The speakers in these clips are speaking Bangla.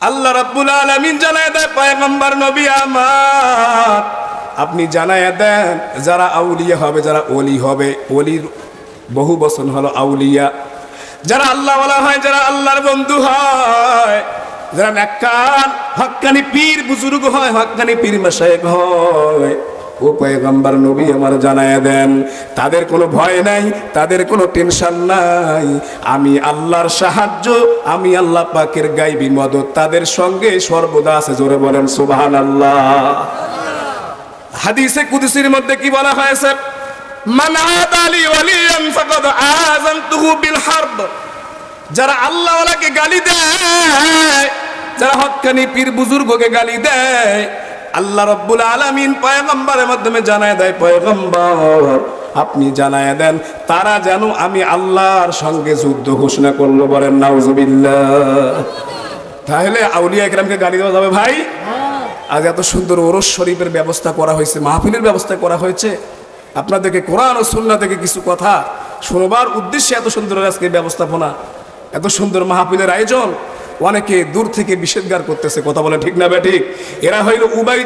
আল্লাহ রাব্বুল আলামিন জানায় দেয়, পয়গম্বর নবী আমার। আপনি জানায় দেন, যারা আউলিয়া হবে, যারা ওলি হবে। ওলির বহু বচন হলো আউলিয়া। যারা আল্লাহ বলা হয়, যারা আল্লাহর বন্ধু হয়। যারা নাক্কান হক্কানি পীর বুজুর্গ হয় হক্কানি পীর মাসায়েক হয়। ও পয়গম্বর নবী আমার জানায় দেন, তাদের কোনো ভয় নাই, তাদের কোনো টেনশন নাই। আমি আল্লাহর সাহায্য, আমি আল্লাহ পাকের গাইবি মদত, তাদের সঙ্গে সর্বদা আছে, জোরে বলেন সুবহান আল্লাহ হাদিসে কুদসির মধ্যে কি বলা হয়েছে? মান আদালি ওয়ালিয়ান ফাকাদ আযানতুহু বিল হারব। যারা আল্লাহ গালি দেয়, যারা হক্কানি পীর বুজুর্গকে গালি দেয় আল্লাহ রব্বুল আলামিন পয়গম্বরের মাধ্যমে জানায় দেয়, পয়গম্বর, আপনি জানায় দেন, তারা যেন আমি আল্লাহর সঙ্গে যুদ্ধ ঘোষণা করল বলেন, নাউজুবিল্লাহ। তাহলে আউলিয়া একরামকে গালি দেওয়া যাবে, ভাই, আজ এত সুন্দর ওরস শরীফের ব্যবস্থা করা হয়েছে, মাহফিলের ব্যবস্থা করা হয়েছে। আপনাদেরকে কোরআন ও সুন্না থেকে কিছু কথা শোনবার উদ্দেশ্যে এত সুন্দর আজকে ব্যবস্থাপনা, এত সুন্দর মাহফিলের আয়োজন। অনেকে দূর থেকে নিষেধগার করতেছে, কথা বলে ঠিক না ঠিক? এরা হইল উবাই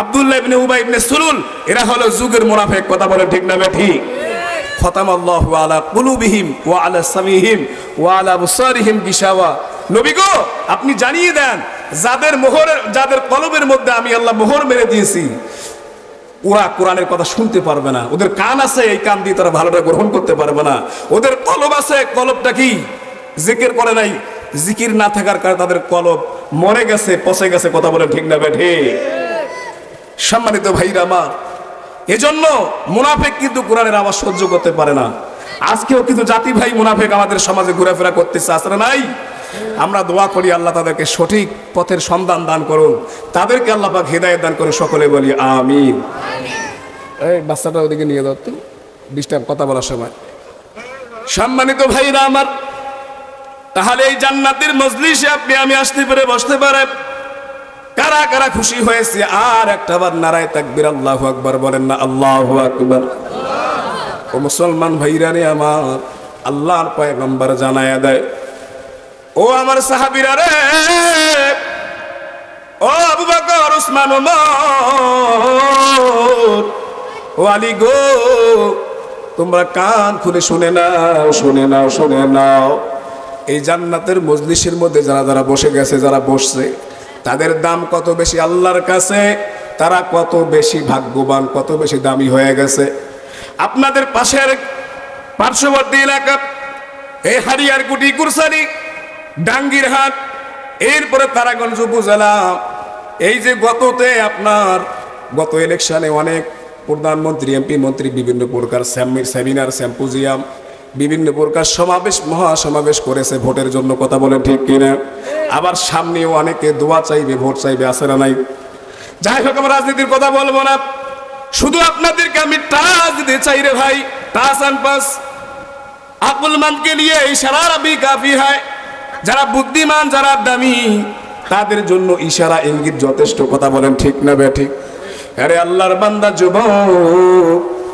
আবদুল্লাহ ইবনে উবাই ইবনে সুলুল, এরা হলো যুগের মুনাফেক, কথা বলে ঠিক না ঠিক? খতাম আল্লাহ আলা কুলুবিহিম ওয়া আলা সামিহিম ওয়া আলা বুসারিহিম গিশাওয়া। নবী গো, আপনি জানিয়ে দেন, যাদের মোহরের যাদের কলবের মধ্যে আমি আল্লাহ মোহর মেরে দিয়েছি, ওরা কোরআনের কথা শুনতে পারবে না। ওদের কান আছে, এই কান দিয়ে তারা ভালোটা গ্রহণ করতে পারবে না। ওদের কলব আছে, কলবটা কি? জিকির করে নাই। জিকির না থাকার কারণে তাদের কলব মরে গেছে, পচে গেছে, কথা বলে ঠিক না বেঠে। সম্মানিত ভাইরা আমার, এজন্য মুনাফেক কিন্তু কোরআনের আওয়াজ সহ্য করতে পারে না। আজকেও কিন্তু জাতি ভাই মুনাফেক আমাদের সমাজে ঘোরাফেরা করতেছে আসলে নাই? আমরা দোয়া করি আল্লাহ তাদেরকে সঠিক পথের সন্ধান দান করুন। তাদেরকে আল্লাহ পাক হেদায়ত দান করুন, সকলে বলি আমিন। এই বাচ্চাটা ওদিকে নিয়ে দাও তো ডিস্টার্ব কথা বলার সময়। সম্মানিত ভাইরা আমার তাহলে এই জান্নাতের মজলিসে আপনি আমি আসতে পারে বসতে পারে। কারা কারা খুশি হয়েছে? আর একটা বার নারায় তাকবির, আল্লাহু আকবার বলেন না, আল্লাহু আকবার। ও মুসলমান ভাইরা রে আমার, আল্লাহর পয়গম্বর জানায়া দেয়। ও আমার সাহাবীরা রে, ও আবু বকর, উসমান, ওমর, ও আলী গো, তোমরা কান খুলে শুনে নাও শুনে নাও শুনে নাও। এই জান্নাতের মজলিসের মধ্যে যারা যারা বসে গেছে, যারা বসছে, তাদের দাম কত বেশি? আল্লাহর কাছে তারা কত বেশি ভাগ্যবান, কত বেশি দামি হয়ে গেছে। আপনাদের পাশের পার্শ্ববর্তী এলাকা, এই হারিয়ার কুটি কুরসারি ডাঙ্গির হাট, এরপরে তারাগঞ্জ উপজেলা। এই যে গততে আপনার, গত ইলেকশনে অনেক প্রধানমন্ত্রী এমপি মন্ত্রী, বিভিন্ন প্রকার সেমিনার স্যাম্পোজিয়াম বিভিন্ন প্রকার সমাবেশ, মহাসমাবেশ করেছে ভোটের জন্য, কথা বলে ঠিক কিনা? আবার সামনেও অনেকে দোয়া চাইবে, ভোট চাইবে আসে না নাই? যাই হোক, আমার রাজনীতির কথা বলব না। শুধু আপনাদেরকে আমি টাচ দিতে চাই রে ভাই, টাচ অ্যান্ড পাস। আকলমানকে নিয়ে ইশারা রবি কাফি হয়। যারা বুদ্ধিমান, যারা দামি, তাদের জন্য ইশারা, ইঙ্গিত যথেষ্ট, কথা বলেন ঠিক না বে ঠিক? আরে আল্লাহর বান্দা যুব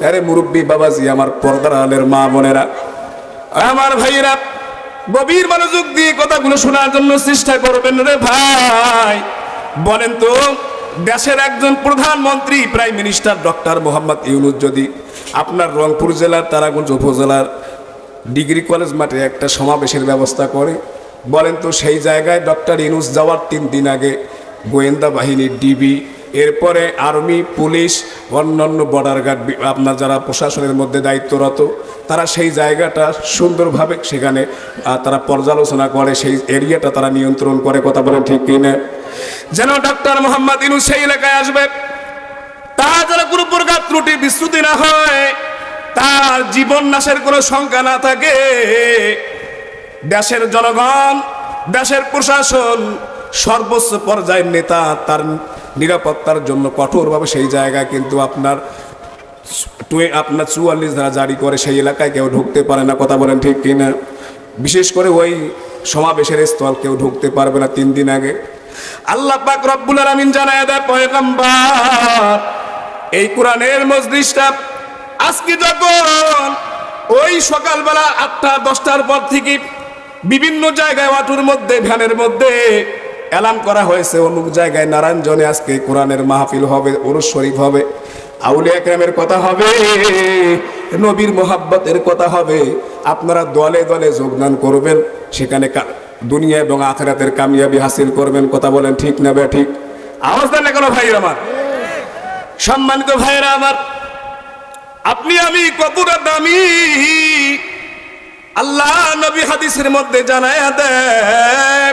আরে মুরব্বী বাবাজি, আমার পর্দার আলের মা বোনেরা। আমার ভাইয়েরা, গভীর মনোযোগ দিয়ে কথাগুলো শোনার জন্য চেষ্টা করবেন রে ভাই। বলেন তো, দেশের একজন প্রধানমন্ত্রী, prime minister doctor Mohammad Yunus যদি আপনার রংপুর জেলার, তারাগঞ্জ উপজেলার ডিগ্রি কলেজ মাঠে একটা সমাবেশের ব্যবস্থা করে, বলেন তো সেই জায়গায় ডক্টর ইনুস যাওয়ার তিন দিন আগে গোয়েন্দা বাহিনী ডিবি এরপরে আর্মি, পুলিশ, অন্যান্য বর্ডার গার্ড আপনার যারা প্রশাসনের মধ্যে দায়িত্বরত, তারা সেই জায়গাটা সুন্দরভাবে সেখানে তারা পর্যালোচনা করে, সেই এরিয়াটা তারা নিয়ন্ত্রণ করে, কথা বলে ঠিক কিনা। যেন ডাক্তার মোহাম্মদ ইনুস সেই এলাকায় আসবে। তার যেন কোনো প্রকার ত্রুটি বিস্তুতি না হয়, তার জীবন নাশের কোনো শঙ্কা না থাকে। দেশের জনগণ, দেশের প্রশাসন, সর্বোচ্চ পর্যায়ের নেতা, তার নিরাপত্তার জন্য কঠোরভাবে সেই জায়গায় কিন্তু আপনার টুয়ে আপনার চুয়াল্লিশ ধারা জারি করে সেই এলাকায় কেউ ঢুকতে পারে না, কথা বলেন ঠিক কিনা? বিশেষ করে ওই সমাবেশের স্থল কেউ ঢুকতে পারবে না তিন দিন আগে। আল্লাহ পাক রব্বুল আলামিন জানায় দেয়, পয়গম্বর, এই কোরআনের মজলিসটা আজকে যখন ওই সকালবেলা আটটা, দশটার পর থেকে বিভিন্ন জায়গায় অটোর মধ্যে, ভ্যানের মধ্যে এলাম করা হয়েছে, অমুক জায়গায় নারায়ণজনে আজকে কোরআনের মাহফিল হবে, ওরস শরীফ হবে, আউলিয়া একরামের কথা হবে, নবীর মোহাব্বতের কথা হবে, আপনারা দলে দলে যোগদান করবেন, সেখানে দুনিয়া এবং আখেরাতের কামিয়াবি হাসিল করবেন, কথা বলেন ঠিক না বে ঠিক? আওয়াজ দেন না কোনো ভাই আমার? সম্মানিত ভাইয়েরা আমার, আপনি আমি কতটা দামি? আল্লাহ নবী হাদিসের মধ্যে জানায় দেয়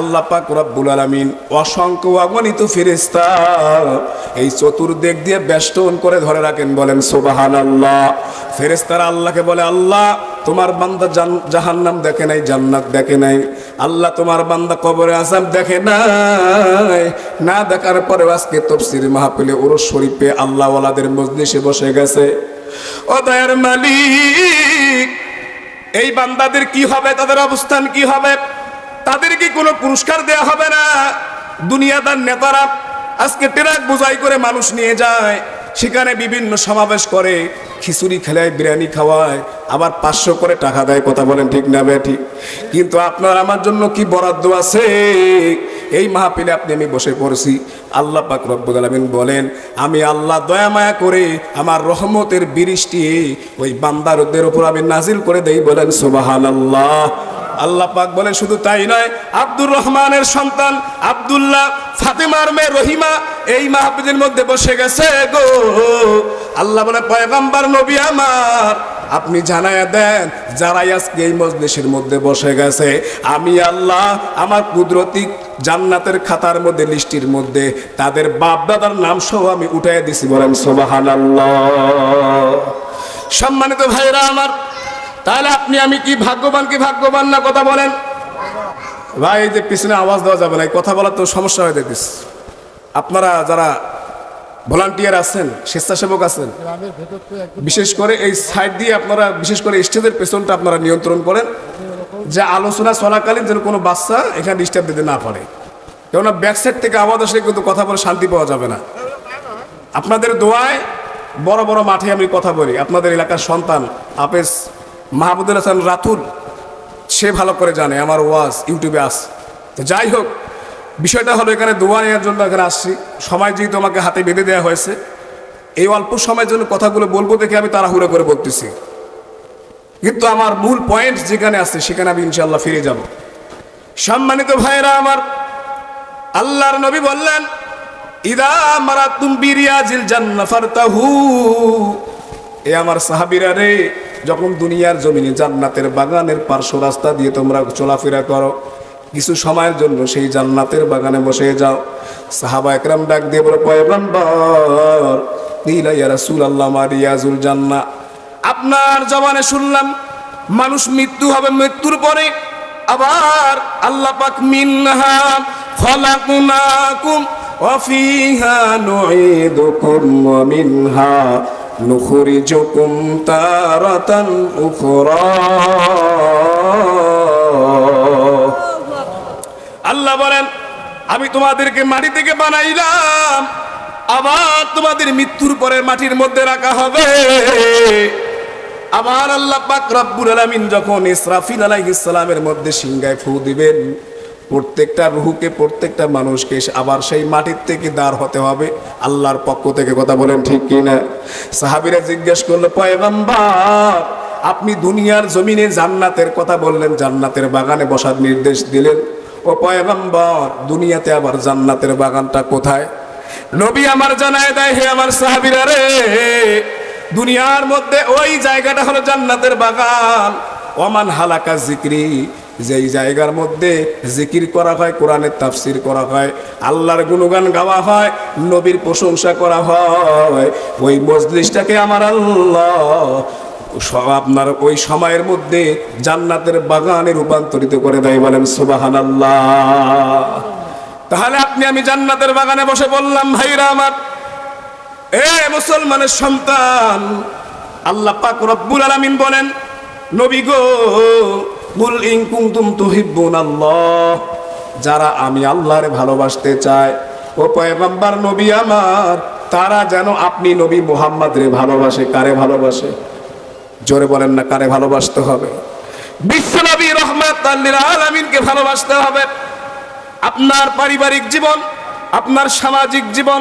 আল্লাহ পাক রব্বুল আলামিন অসংখ্য অগণিত ফেরেশতা এই চতুর্দিক দিয়ে বেষ্টন করে ধরে রাখেন, বলেন, সুবহানাল্লাহ। ফেরেশতারা আল্লাহকে বলে, আল্লাহ, তোমার বান্দা জাহান্নাম দেখে নাই, জান্নাত দেখে নাই। আল্লাহ, তোমার বান্দা কবরে আসাম দেখে নাই। না দেখার পরে আজকে তফসির মাহফিলে ওরস শরীফে আল্লাহ ওয়ালাদের মজলিসে বসে গেছে। ও দয়ার মালিক, এই বান্দাদের কি হবে? তাদের অবস্থান কি হবে? তাদের কি কোনো পুরস্কার দেয়া হবে না। দুনিয়াদার নেতারা আজকে ট্রাক বোঝাই করে মানুষ নিয়ে যায়, সেখানে বিভিন্ন সমাবেশ করে, খিচুড়ি খেলায়, বিরিয়ানি খাওয়ায়, আবার পাঁচশো করে টাকা দেয়, কথা বলেন ঠিক না ঠিক। কিন্তু আপনার আমার জন্য কি বরাদ্দ আছে? এই মাহফিলে আপনি, আমি বসে পড়ছি। আল্লাহ পাক রব্বুল আলামিন বলেন, আমি আল্লাহ দয়া মায়া করে আমার রহমতের বৃষ্টি ওই বান্দারদের উপর আমি নাজিল করে দেই বলেন, সুবহানাল্লাহ। আল্লাহ পাক বলেন, শুধু তাই নয়, আব্দুর রহমানের সন্তান আব্দুল্লাহ, ফাতেমার মেয়ে রহিমা এই মাহফিলের মধ্যে বসে গেছে গো। আল্লাহ বলে পয়গম্বর নবী আমার, আপনি জানায়া দেন যারাই আজকে এই মজলিসের মধ্যে বসে গেছে, আমি আল্লাহ আমার কুদরতি জান্নাতের খাতার মধ্যে, লিস্টির মধ্যে তাদের বাপ দাদার নাম সহ আমি উঠাই দিছি বলেন, সুবহানাল্লাহ। সম্মানিত ভাইরা আমার তাহলে আপনি, আমি কি ভাগ্যবান কি ভাগ্যবান না কথা বলেন? ভাই, এই যে পিছনে আওয়াজ দেওয়া যাবে না কথা বলার তো সমস্যা হয়ে দেখিস আপনারা যারা ভলান্টিয়ার আছেন, স্বেচ্ছাসেবক আছেন, বিশেষ করে এই সাইড দিয়ে আপনারা, বিশেষ করে স্টেজের পেছনটা আপনারা নিয়ন্ত্রণ করেন, যে আলোচনা চলাকালীন যেন কোনো বাচ্চা এখানে ডিস্টার্ব দিতে না পারে। কেননা ব্যাক সাইড থেকে আওয়াজ আসলে কিন্তু কথা বলে শান্তি পাওয়া যাবে না। আপনাদের দোয়ায় বড় বড় মাঠে আমি কথা বলি। আপনাদের এলাকার সন্তান আপেস মাহমুদুল হাসান রাতুল, সে ভালো করে জানে, আমার ওয়াজ, ইউটিউবে আস তো যাই হোক, বিষয়টা হলো এখানে দোয়া নেওয়ার জন্য এখানে আসছি। সময় যেহেতু আমাকে হাতে বেঁধে দেওয়া হয়েছে, এই অল্প সময়ের জন্য কথাগুলো বলব দেখে আমি তাড়াহুড়ো করে বলতেছি। কিন্তু আমার মূল পয়েন্ট যেখানে আছে, সেখানে আমি ইনশাল্লাহ ফিরে যাব। সম্মানিত ভাইয়েরা আমার, আল্লাহর নবী বললেন, ইদা ফারতাহু। এ আমার সাহাবিরা রে যখন দুনিয়ার জমিনে জান্নাতের বাগানের পার্শ্ব রাস্তা দিয়ে তোমরা চলাফেরা করো, কিছু সময়ের জন্য সেই জান্নাতের বাগানে বসে যাও। সাহাবা একরাম ডাক দিয়ে বলে, পয়গম্বর জান্নাহ। আপনার জবানে শুনলাম, মানুষ মৃত্যু হবে, মৃত্যুর পরে আবার আল্লাহ পাক মিনহা মিনহা। নুখরিজুকুম তারাতান উখরা। আল্লাহ বলেন, আমি তোমাদেরকে মাটি থেকে বানাইলাম, আবার তোমাদের মৃত্যুর পরে মাটির মধ্যে রাখা হবে। আবার আল্লাহ পাক রব্বুল আলামিন যখন ইসরাফিল আলাইহিস সালামের মধ্যে সিংগায় ফু দিবেন প্রত্যেকটা রুহুকে প্রত্যেকটা মানুষকে আবার সেই মাটির থেকে দাঁড় হতে হবে আল্লাহর পক্ষ থেকে কথা বলেন ঠিক কিনা? সাহাবিরা জিজ্ঞেস করল পয়গম্বর আপনি দুনিয়ার জমিনে জান্নাতের কথা বললেন জান্নাতের বাগানে বসার নির্দেশ দিলেন। ও পয়গম্বর দুনিয়াতে আবার জান্নাতের বাগানটা কোথায়? নবী আমার জানায় দেয় হে আমার সাহাবিরা রে দুনিয়ার মধ্যে ওই জায়গাটা হলো জান্নাতের বাগান। ওমান হালাকা জিক্রি যেই জায়গার মধ্যে জিকির করা হয়, কোরআনের তাফসির করা হয়, আল্লাহর গুণগান গাওয়া হয়, নবীর প্রশংসা করা হয়, ওই মজলিসটাকে আমার আল্লাহ স- আপনার ওই সময়ের মধ্যে জান্নাতের বাগানে রূপান্তরিত করে দেয় বলেন সুবাহান তাহলে আপনি আমি জান্নাতের বাগানে বসে বললাম, ভাইরা আমার, এ মুসলমানের সন্তান, আল্লাহ পাক রব্বুল আলামিন বলেন, নবী গো কুল ইন কুনতুম তুহিব্বুন আল্লাহ যারা আমি আল্লাহরে ভালোবাসতে চায়। ও পয়গম্বর নবী আমার, তারা যেন আপনি নবী মুহাম্মদ রে ভালোবাসে, কারে ভালোবাসে? জোরে বলেন না, কারে ভালোবাসতে হবে? বিশ্বনবী রহমত আলামিনকে ভালোবাসতে হবে। আপনার পারিবারিক জীবন, আপনার সামাজিক জীবন,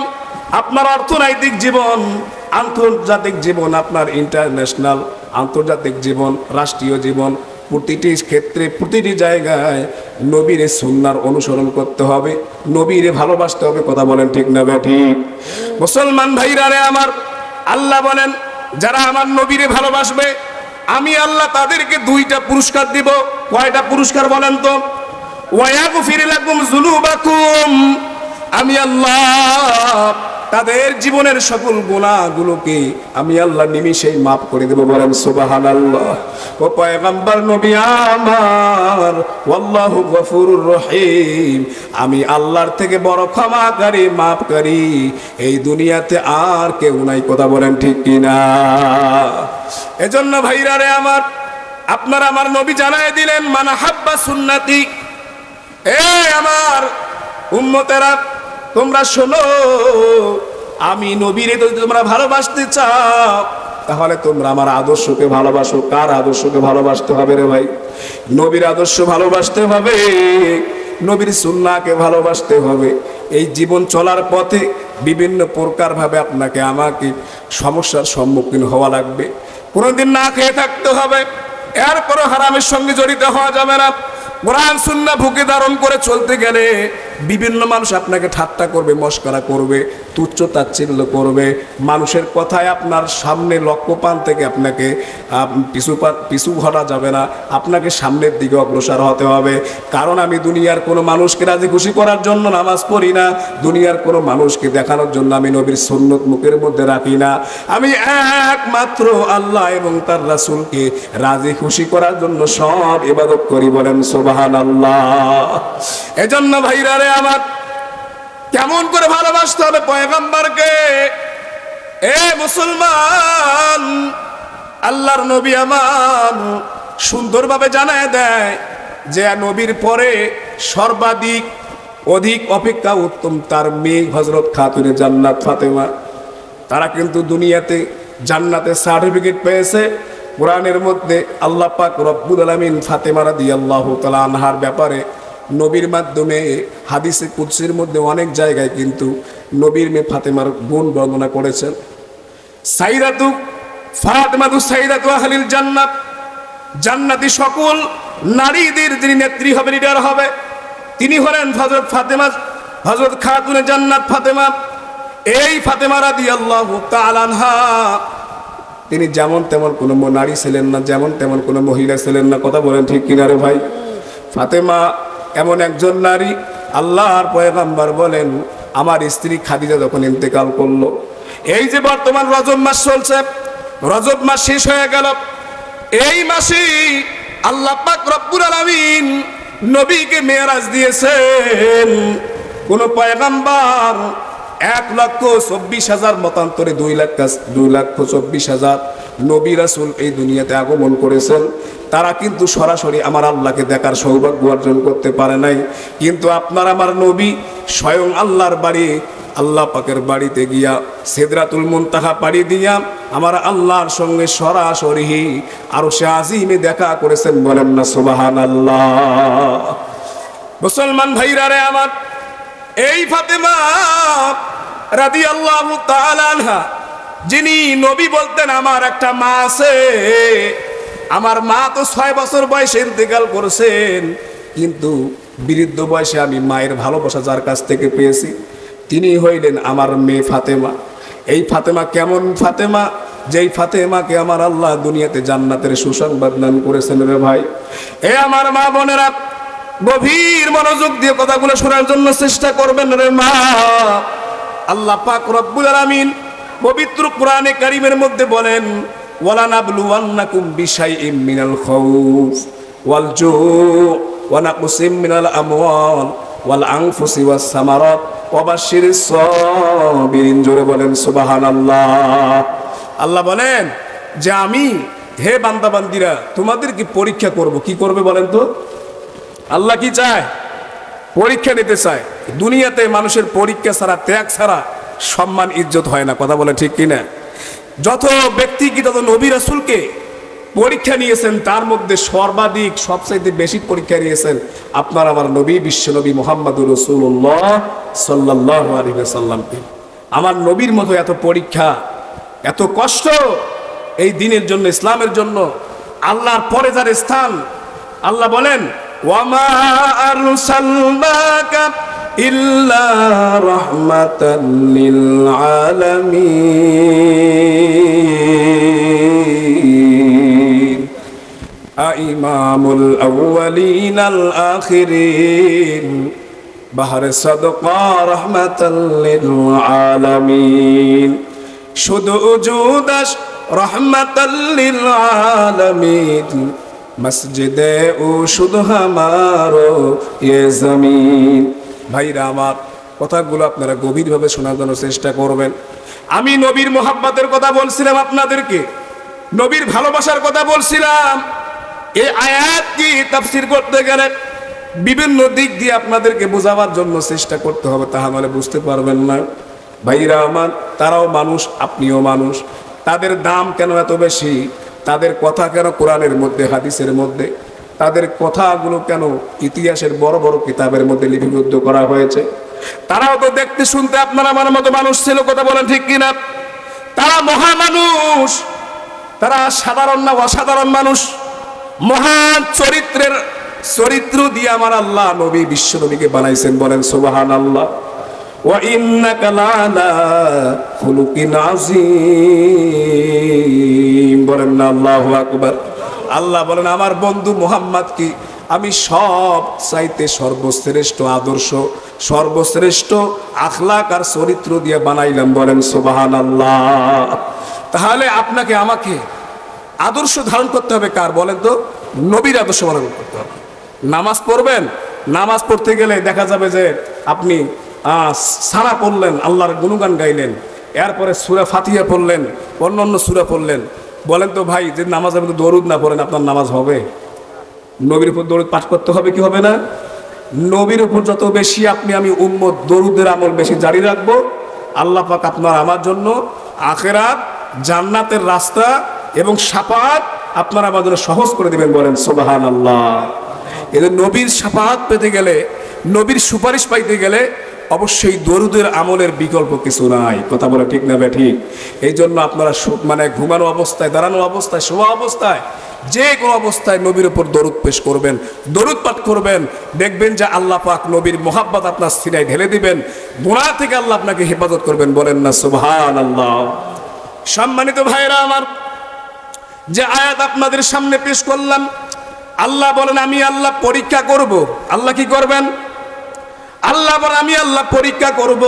আপনার অর্থনৈতিক জীবন, আন্তর্জাতিক জীবন, আপনার ইন্টারন্যাশনাল আন্তর্জাতিক জীবন, রাষ্ট্রীয় জীবন প্রতিটি ক্ষেত্রে প্রতিটি জায়গায় নবীরে সুন্নার অনুসরণ করতে হবে নবীরে ভালোবাসতে হবে কথা বলেন ঠিক না ঠিক। মুসলমান ভাইরা রে আমার আল্লাহ বলেন যারা আমার নবীরে ভালোবাসবে আমি আল্লাহ তাদেরকে দুইটা পুরস্কার দিব। কয়টা পুরস্কার বলেন তো? ওয়াগফির লাকুম যুনুবাকুম। আমি আল্লাহ তাদের জীবনের সকল গুণাগুলোকে আমি আল্লাহ নিমিষেই মাফ করে দেব বলেন, সুবহানাল্লাহ। ও পয়গম্বর নবী আমার, ওয়াল্লাহু গফুরুর রহিম। আমি আল্লাহর থেকে বড় ক্ষমাকারী, মাফকারী। এই দুনিয়াতে আর কেউ নাই, কথা বলেন ঠিক কিনা? এজন্য ভাইরা রে আমার, আপনার আমার নবী জানায় দিলেন, মানা হাব্বা সুন্নাতি। এ আমার উম্মতেরা তোমরা শোনো, আমি নবীরে যদি তোমরা ভালোবাসতে চাও, তাহলে তোমরা আমার আদর্শকে ভালোবাসো। কার আদর্শকে ভালোবাসতে হবে রে ভাই? নবীর আদর্শ ভালোবাসতে হবে, নবীর সুন্নাকে ভালোবাসতে হবে। এই জীবন চলার পথে বিভিন্ন প্রকারভাবে আপনাকে, আমাকে সমস্যার সম্মুখীন হওয়া লাগবে। কোনোদিন না খেয়ে থাকতে হবে, এরপরও হারামের সঙ্গে জড়িত হওয়া যাবে না। কোরআন সুন্না বুকে ধারণ করে চলতে গেলে বিভিন্ন মানুষ আপনাকে ঠাট্টা করবে, মস্করা করবে, তুচ্ছ তাচ্ছিল্য করবে। মানুষের কথায় আপনার সামনে লক্ষ্যপান থেকে আপনাকে পিছু পিছু ঘটা যাবে না। আপনাকে সামনের দিকে অগ্রসর হতে হবে। কারণ আমি দুনিয়ার কোনো মানুষকে রাজি খুশি করার জন্য নামাজ পড়ি না। দুনিয়ার কোনো মানুষকে দেখানোর জন্য আমি নবীর সন্ন্যত মুখের মধ্যে রাখি না। আমি একমাত্র আল্লাহ এবং তার রাসুলকে রাজি খুশি করার জন্য সব ইবাদত করি বলেন সুবাহান আল্লাহ এজন্য ভাইরা রে আমার। কেমন করে ভালোবাসতে হবে পয়গম্বরকে? এ মুসলমান, আল্লাহর নবী আমার সুন্দরভাবে জানায় দেয় যে, নবীর পরে সর্বাধিক অধিক অপেক্ষা উত্তম তার মেয়ে হজরত খাতুনে জান্নাত ফাতেমা। তারা কিন্তু দুনিয়াতে জান্নাতে সার্টিফিকেট পেয়েছে। কোরআনের মধ্যে আল্লাহ পাক রব্বুল আলমিন ফাতেমা রাদি আল্লাহ তালা আনহার ব্যাপারে নবীর মাধ্যমে, হাদিসে, কুৎসির মধ্যে অনেক জায়গায় কিন্তু নবীর মেয়ে ফাতেমার গুণ বর্ণনা করেছেন। সাইরাতু, ফাতেমাতু সাইরাতু আহলিল জান্নাত। জান্নাতি সকল নারীদের যিনি নেত্রী হবে লিডার হবে, তিনি হলেন হজরত ফাতেমা হজরত খাতুনে জান্নাত ফাতেমা। এই ফাতেমা রাদি আল্লাহ তালানহা তিনি যেমন তেমন কোনো নারী ছিলেন না, যেমন তেমন কোনো মহিলা ছিলেন না, কথা বলেন ঠিক কিনা রে ভাই? ফাতেমা এমন একজন নারী আল্লাহর পয়গাম্বার বলেন, আমার স্ত্রী খাদিজা যখন ইন্তেকাল করল। এই যে বর্তমান রজব মাস চলছে, রজব মাস শেষ হয়ে গেল। এই মাসে আল্লাহ পাক রব্বুল আলামিন নবীকে মেয়ারাজ দিয়েছেন। কোন পয়গাম্বার এক লক্ষ চব্বিশ হাজার মতান্তরে দুই লাখ দুই লক্ষ চব্বিশ হাজার নবী রাসুল এই দুনিয়াতে আগমন করেছেন। তারা কিন্তু সরাসরি আমার আল্লাহকে দেখার সৌভাগ্য অর্জন করতে পারে নাই। কিন্তু আপনার আমার নবী স্বয়ং আল্লাহর বাড়ি, আল্লাহ পাকের বাড়িতে গিয়া সেদরাতুল মুনতাহা পাড়ি দিয়া আমার আল্লাহর সঙ্গে সরাসরি আরও সে আজিমে দেখা করেছেন বলেন না সুবাহান আল্লাহ মুসলমান ভাইরা রে আমার এই ফাতেমা রাদি আল্লাহ আনহা, যিনি নবী বলতেন, আমার একটা মা আছে। আমার মা তো ছয় বছর বয়সে ইন্তেকাল করেছেন। কিন্তু বৃদ্ধ বয়সে আমি মায়ের ভালোবাসা যার কাছ থেকে পেয়েছি, তিনি হইলেন আমার মেয়ে ফাতেমা। এই ফাতেমা কেমন ফাতেমা? যেই ফাতেমাকে আমার আল্লাহ দুনিয়াতে জান্নাতের সুসংবাদ দান করেছেন রে ভাই। এ আমার মা বোনেরা গভীর মনোযোগ দিয়ে কথাগুলো শোনার জন্য চেষ্টা করবেন রে মা। আল্লাহ পাক রব্বুল আলামিন পবিত্র কোরআনে কারিমের মধ্যে বলেন ওয়ালা নাবলুওয়ান্নাকুম বিশাইইম মিনাল খাউফ ওয়াল জু' ওয়া নাকসিম মিনাল আমওয়াল ওয়াল আনফুসি ওয়াস সামারাত ওয়া বাশশিরিস সাবিরিন। জোরে বলেন, সুবহানাল্লাহ। আল্লাহ বলেন, যে আমি, হে বান্দা বান্দিরা তোমাদেরকে পরীক্ষা করব। কি করবে বলেন তো? আল্লাহ কি চায়? পরীক্ষা নিতে চায়। দুনিয়াতে মানুষের পরীক্ষা ছাড়া, ত্যাগ ছাড়া সম্মান, ইজ্জত হয় না। কথা বলে ঠিক কিনা? যত ব্যক্তি কি তত নবী রাসুলকে পরীক্ষা নিয়েছেন, তার মধ্যে সর্বাধিক, সবচাইতে বেশি পরীক্ষা নিয়েছেন আপনার আমার নবী, বিশ্ব নবী মোহাম্মদুর রসুল্লাহ সাল্লাহ সাল্লামকে আমার নবীর মতো এত পরীক্ষা, এত কষ্ট এই দিনের জন্য, ইসলামের জন্য, আল্লাহর পরে যার স্থান, আল্লাহ বলেন ওয়ামা আরসালনাকা ইল্লা রাহমাতাল লিল আলামিন ইমামুল আউয়ালিন আল আখিরিন বাহারে সাদকা রাহমাতাল আলামিন শুধু উজুদাস রহমতাল্লিল আলামিন মসজিদে ও শুধু হামারো ইয়ে জমিন। ভাইরা আমার, কথাগুলো আপনারা গভীরভাবে শোনার জন্য চেষ্টা করবেন। আমি নবীর মোহাব্বতের কথা বলছিলাম আপনাদেরকে, নবীর ভালোবাসার কথা বলছিলাম। এই আয়াত কি তাফসির করতে গেলে বিভিন্ন দিক দিয়ে আপনাদেরকে বোঝাবার জন্য চেষ্টা করতে হবে তাহা নাহলে বুঝতে পারবেন না। ভাইরা আমার, তারাও মানুষ, আপনিও মানুষ। তাদের দাম কেন এত বেশি? তাদের কথা কেন কোরআনের মধ্যে, হাদিসের মধ্যে, তাদের কথাগুলো কেন ইতিহাসের বড় বড় কিতাবের মধ্যে লিপিবদ্ধ করা হয়েছে? তারাও তো দেখতে শুনতে আপনার আমার মতো মানুষ ছিল, কথা বলেন ঠিক কিনা? তারা মহামানুষ তারা সাধারণ না অসাধারণ মানুষ। মহান চরিত্রের, চরিত্র দিয়ে আমার আল্লাহ নবী, বিশ্ব নবীকে বানাইছেন বলেন সোবাহান আল্লাহ وإنك لعلى خلق عظيم বলেন না আল্লাহু আকবার আল্লাহ বলেন আমার বন্ধু মোহাম্মদ কি আমি সব চাইতে সর্বশ্রেষ্ঠ আদর্শ সর্বশ্রেষ্ঠ আখলাক আর চরিত্র দিয়ে বানাইলাম বলেন সোবাহান আল্লাহ তাহলে আপনাকে আমাকে আদর্শ ধারণ করতে হবে কার বলেন তো নবীর আদর্শ ধারণ করতে হবে নামাজ পড়বেন নামাজ পড়তে গেলে দেখা যাবে যে আপনি আহ, সারা পড়লেন, আল্লাহর গুণগান গাইলেন। এরপরে সুরা ফাতিহা পড়লেন, অন্য অন্য সুরা পড়লেন। বলেন তো ভাই যে নামাজের মধ্যে দরুদ না পড়েন, আপনার নামাজ হবে? নবীর উপর দরুদ পাঠ করতে হবে কি হবে না? নবীর উপর যত বেশি আপনি, আমি উম্মত, দরুদের আমল বেশি জারি রাখব। আল্লাহ পাক আপনার আমার জন্য আখেরাত, জান্নাতের রাস্তা এবং সাপাত আপনার আমার জন্য সহজ করে দিবেন বলেন সোবাহান আল্লাহ এদের নবীর সাপাত পেতে গেলে, নবীর সুপারিশ পাইতে গেলে অবশ্যই দরুদের আমলের বিকল্প কিছু নাই। কথা বলে ঠিক না ঠিক? এই জন্য আপনারা মানে ঘুমানো অবস্থায়, দাঁড়ানো অবস্থায়, শোয়া অবস্থায়, যে কোনো অবস্থায় নবীর উপর দরুদ পেশ করবেন। দরুদ পাঠ করবেন। দেখবেন যে আল্লাহ পাক নবীর মোহাব্বত আপনার সিনায় ঢেলে দিবেন। গুণা থেকে আল্লাহ আপনাকে হেফাজত করবেন। বলেন না সুবহান আল্লাহ সম্মানিত ভাইরা আমার, যে আয়াত আপনাদের সামনে পেশ করলাম, আল্লাহ বলেন, আমি আল্লাহ পরীক্ষা করব। আল্লাহ কি করবেন? আল্লাহ বলেন আমি আল্লাহ পরীক্ষা করব।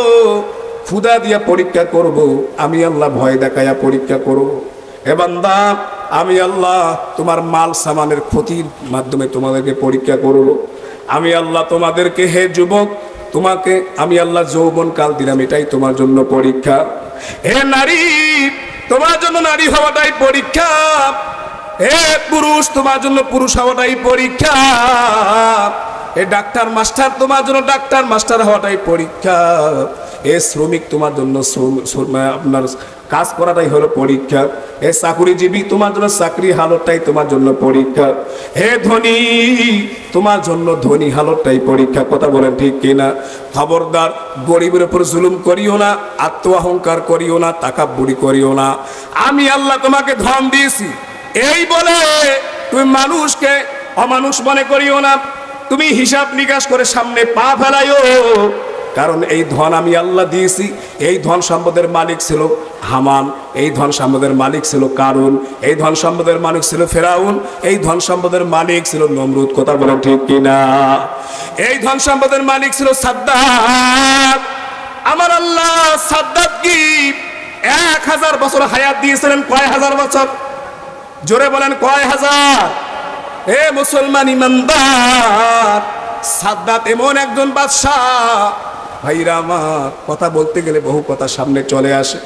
ফুদা দিয়া পরীক্ষা করব। আমি আল্লাহ ভয় দেখাইয়া পরীক্ষা করব। হে দা আমি আল্লাহ তোমার মাল সামানের ক্ষতির মাধ্যমে তোমাদেরকে পরীক্ষা করব। আমি আল্লাহ তোমাদেরকে, হে যুবক, তোমাকে আমি আল্লাহ যৌবন কাল দিলাম, এটাই তোমার জন্য পরীক্ষা। হে নারী, তোমার জন্য নারী হওয়াটাই পরীক্ষা। হে পুরুষ, তোমার জন্য পুরুষ হওয়াটাই পরীক্ষা। এ ডাক্তার মাস্টার তোমার জন্য ডাক্তার মাস্টার হওয়াটাই পরীক্ষা। এ শ্রমিক তোমার জন্য আপনার কাজ করাটাই হলো পরীক্ষা। এ চাকুরিজীবী তোমার জন্য চাকরি হালতটাই তোমার জন্য পরীক্ষা। হে ধনী, তোমার জন্য ধনী হালতটাই পরীক্ষা। কথা বলেন ঠিক কিনা? খবরদার, গরিবের উপর জুলুম করিও না আত্ম অহংকার করিও না টাকা বুড়ি করিও না। আমি আল্লাহ তোমাকে ধন দিয়েছি। এই বলে তুমি মানুষকে অমানুষ মনে করিও না। তুমি হিসাব নিকাশ করে সামনে পা ফেলাইও। কারণ এই ধন আমি আল্লাহ দিয়েছি, এই ধন সম্পদের মালিক ছিল হামান, এই ধন সম্পদের মালিক ছিল কারুন, এই ধন সম্পদের মালিক ছিল ফেরাউন, এই ধন সম্পদের মালিক ছিল নমরুদ, কথা বলে ঠিক কিনা? এই ধন সম্পদের মালিক ছিল সাদ্দাত। আমার আল্লাহ সাদ্দাত কি এক হাজার বছর হায়াত দিয়েছিলেন কয় হাজার বছর? জোরে বলেন কয় হাজার? এ মুসলমান ইমানদার, সাদ্দাত এমন একজন বাদশাহ। ভাইরা আমার, কথা বলতে গেলে বহু কথা সামনে চলে আসে।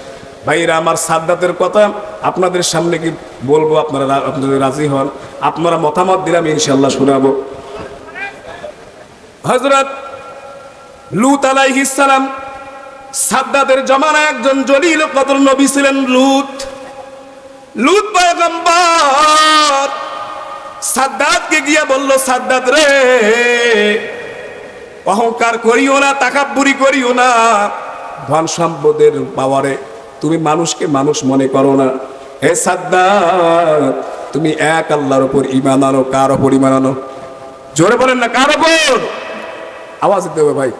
ভাইরা আমার, সাদ্দাতের কথা আপনাদের সামনে কি বলব, আপনারা রা- আপনারা রাজি হন? আপনারা মতামত দিলাম ইনশাল্লাহ শোনাবো। হজরত লুত সালাম, সাদ্দাতের জমানা একজন জলিল কদর নবী ছিলেন লুত। লুত পয়গম্বর সাদ্দাতকে গিয়া বলল, সাদ্দাত রে, অহংকার করিও না, তাকাব্বুরি করিও না। ধন সম্পদের পাওয়ারে তুমি মানুষকে মানুষ মনে করো না। হে সাদ্দাত, তুমি এক আল্লাহর উপর ইমান আনো, কার ওপর ইমান আনো? জোরে বলেন না, কার ওপর আওয়াজ দিতে ভাই।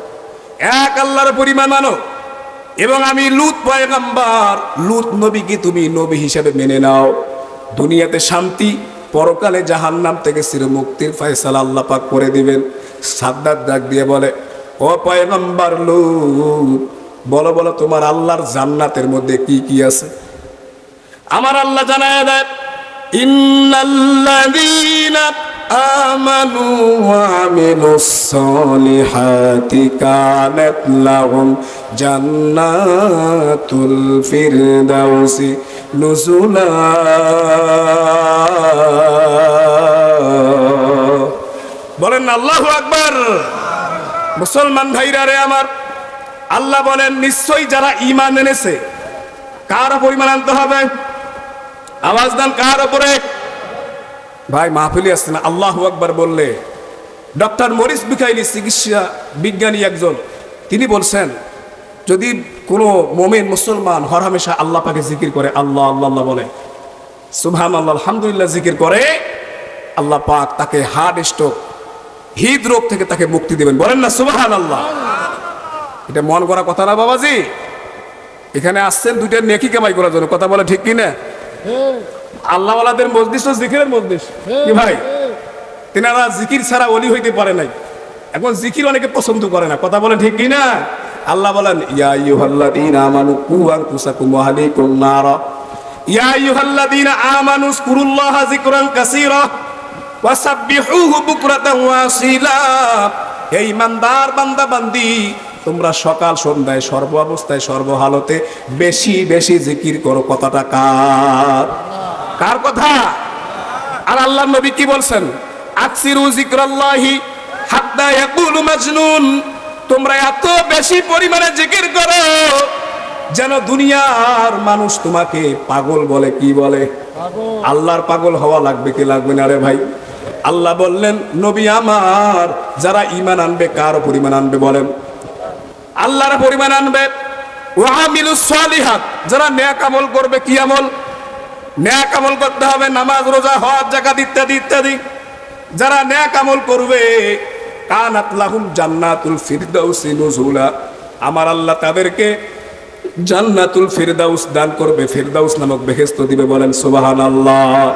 এক আল্লাহর উপর পরিমাণ আনো। এবং আমি লুত পয়গাম্বার, লুত নবীকে তুমি নবী হিসেবে মেনে নাও। দুনিয়াতে শান্তি পরকালে জাহান্নাম থেকে মুক্তির ফয়সালা আল্লাহ পাক করে দিবেন। সাদ্দার ডাক দিয়ে বলে, ও পয়গম্বর লু বলো বলো তোমার আল্লাহর জান্নাতের মধ্যে কি কি আছে? আমার আল্লাহ জানায় দেয় বলেন আল্লাহু আকবার। মুসলমান ভাইরা রে আমার, আল্লাহ বলেন, নিশ্চয়ই যারা ইমান এনেছে, কার পরিমাণ আনতে হবে? আওয়াজ দেন কার উপরে? ভাই, মাহফিলি আসছে না আল্লাহ আকবার বললে। ডক্টর মরিস বিকাইলি চিকিৎসা বিজ্ঞানী একজন, তিনি বলছেন, যদি কোনো মোমেন মুসলমান হরহামেশা আল্লাহ পাকে জিকির করে, আল্লাহ আল্লাহ আল্লাহ বলে সুবহান আল্লাহ আলহামদুলিল্লাহ জিকির করে, আল্লাহ পাক তাকে হার্ট স্ট্রোক হৃদরোগ থেকে তাকে মুক্তি দেবেন। বলেন না সুবহান আল্লাহ এটা মন করা কথা না, বাবাজি? এখানে আসছেন দুইটা নেকি কামাই করার জন্য, কথা বলে ঠিক কি না আল্লাহওয়ালাদের মসজিদ তো জিকিরের মসজিদ কি ভাই? তেনারা জিকির ছাড়া অলি হইতে পারে নাই। এখন জিকির অনেকে পছন্দ করে না। কথা বলে ঠিক কি না আল্লাহ বলেন, ইয়া আইয়ুহাল্লাযীনা আমানু কু আনফুসাকুম ওয়া আহলিকুম নারা। ইয়া আইয়ুহাল্লাযীনা আমানু যকুরুল্লাহা যিকরান কাসীরা ওয়াসাব্বিহুহু বুকরাতান ওয়া আসীলা হে ইমানদার বান্দা, বান্দি তোমরা সকাল সন্ধ্যায় সর্ব অবস্থায় সর্বহালতে বেশি বেশি জিকির করো, কথাটা কার? কার কথা? আর আল্লাহ নবী কি বলছেন? হাত্তা ইয়াকুলু মাজনুন। তোমরা এত বেশি পরিমাণে জিকির করো যেন দুনিয়ার মানুষ তোমাকে পাগল বলে কি বলে? আল্লাহর পাগল হওয়া লাগবে কি লাগবে না রে ভাই? আল্লাহ বললেন, নবী আমার, যারা ইমান আনবে, কার পরিমাণ আনবে বলেন? আল্লাহর পরিমাণ আনবে। যারা নেক আমল করবে, কি আমল? ন্যাক আমল করতে হবে, নামাজ, রোজা, হজ জাকাত ইত্যাদি ইত্যাদি। যারা ন্যাক আমল করবে, কানাত লাহুম জান্নাতুল ফিরদাউসি নুজুলা। আমার আল্লাহ তাদেরকে জান্নাতুল ফিরদাউস দান করবে। ফিরদাউস নামক বেহেস্ত দিবে বলেন, সুবহানাল্লাহ।